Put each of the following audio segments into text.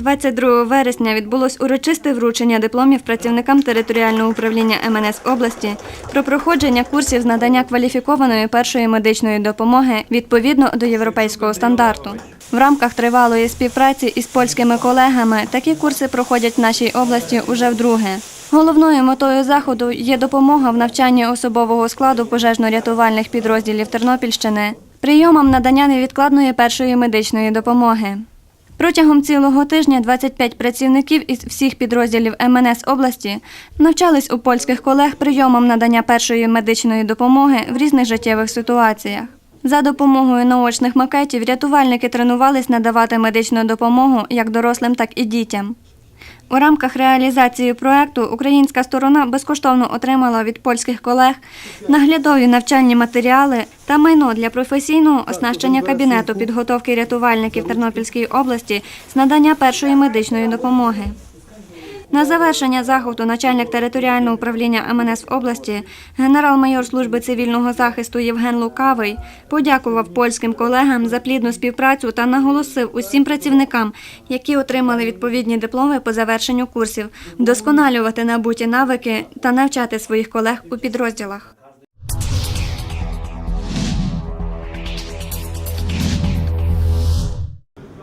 22 вересня відбулось урочисте вручення дипломів працівникам територіального управління МНС області про проходження курсів з надання кваліфікованої першої медичної допомоги відповідно до європейського стандарту. В рамках тривалої співпраці із польськими колегами такі курси проходять в нашій області уже вдруге. Головною метою заходу є допомога в навчанні особового складу пожежно-рятувальних підрозділів Тернопільщини, прийомам надання невідкладної першої медичної допомоги. Протягом цілого тижня 25 працівників із всіх підрозділів МНС області навчались у польських колег прийомам надання першої медичної допомоги в різних життєвих ситуаціях. За допомогою наочних макетів рятувальники тренувались надавати медичну допомогу як дорослим, так і дітям. У рамках реалізації проекту українська сторона безкоштовно отримала від польських колег наглядові навчальні матеріали та майно для професійного оснащення кабінету підготовки рятувальників Тернопільської області з надання першої медичної допомоги. На завершення заходу начальник територіального управління МНС області, генерал-майор служби цивільного захисту Євген Лукавий подякував польським колегам за плідну співпрацю та наголосив усім працівникам, які отримали відповідні дипломи по завершенню курсів, вдосконалювати набуті навики та навчати своїх колег у підрозділах. –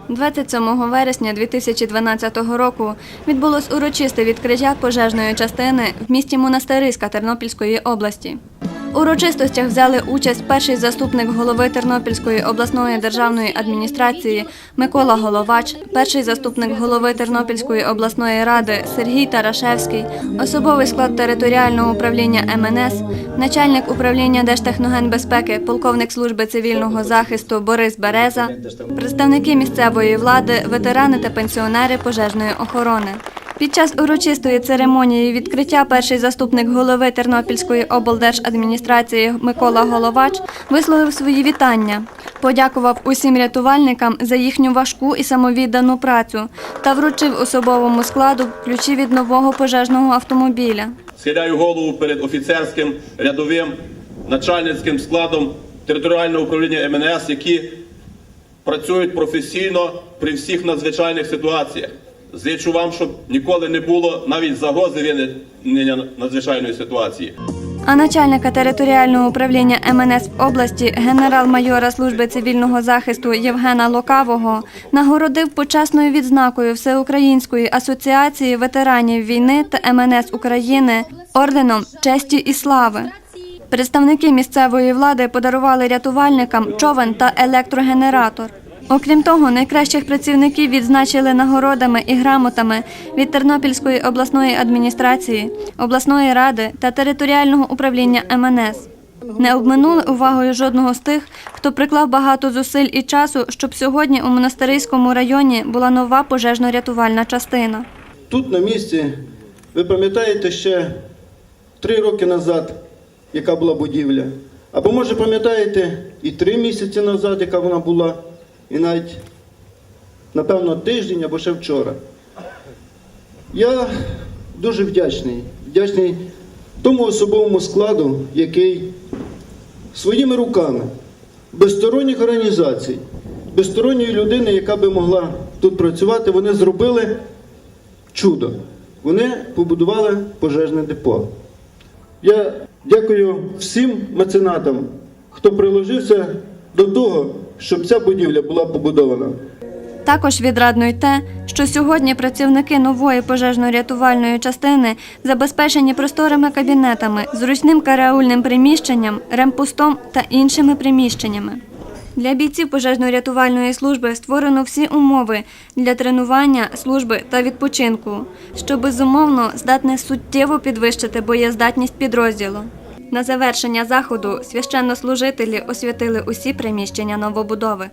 27 вересня 2012 року відбулось урочисте відкриття пожежної частини в місті Монастириська Тернопільської області. Урочистостях взяли участь перший заступник голови Тернопільської обласної державної адміністрації Микола Головач, перший заступник голови Тернопільської обласної ради Сергій Тарашевський, особовий склад територіального управління МНС, начальник управління Держтехногенбезпеки, полковник служби цивільного захисту Борис Береза, представники місцевої влади, ветерани та пенсіонери пожежної охорони. Під час урочистої церемонії відкриття перший заступник голови Тернопільської облдержадміністрації Микола Головач висловив свої вітання, подякував усім рятувальникам за їхню важку і самовіддану працю та вручив особовому складу ключі від нового пожежного автомобіля. Схиляю голову перед офіцерським, рядовим, начальницьким складом територіального управління МНС, які працюють професійно при всіх надзвичайних ситуаціях. Зичу вам, щоб ніколи не було навіть загрози виникнення надзвичайної ситуації. А начальника територіального управління МНС в області генерал-майора служби цивільного захисту Євгена Лукавого нагородив почесною відзнакою Всеукраїнської асоціації ветеранів війни та МНС України орденом честі і слави. Представники місцевої влади подарували рятувальникам човен та електрогенератор. Окрім того, найкращих працівників відзначили нагородами і грамотами від Тернопільської обласної адміністрації, обласної ради та територіального управління МНС. Не обминули увагою жодного з тих, хто приклав багато зусиль і часу, щоб сьогодні у монастириському районі була нова пожежно-рятувальна частина. Тут на місці, ви пам'ятаєте ще три роки назад, яка була будівля? Або може пам'ятаєте і три місяці назад, яка вона була, і навіть, напевно, тиждень або ще вчора. Я дуже вдячний, вдячний тому особовому складу, який своїми руками, без сторонніх організацій, без сторонньої людини, яка би могла тут працювати, вони зробили чудо. Вони побудували пожежне депо. Я дякую всім меценатам, хто приложився до того, щоб ця будівля була побудована. Також відрадно й те, що сьогодні працівники нової пожежно-рятувальної частини забезпечені просторими кабінетами, зручним караульним приміщенням, ремпустом та іншими приміщеннями. Для бійців пожежно-рятувальної служби створено всі умови для тренування, служби та відпочинку, що безумовно здатне суттєво підвищити боєздатність підрозділу. На завершення заходу священнослужителі освятили усі приміщення новобудови.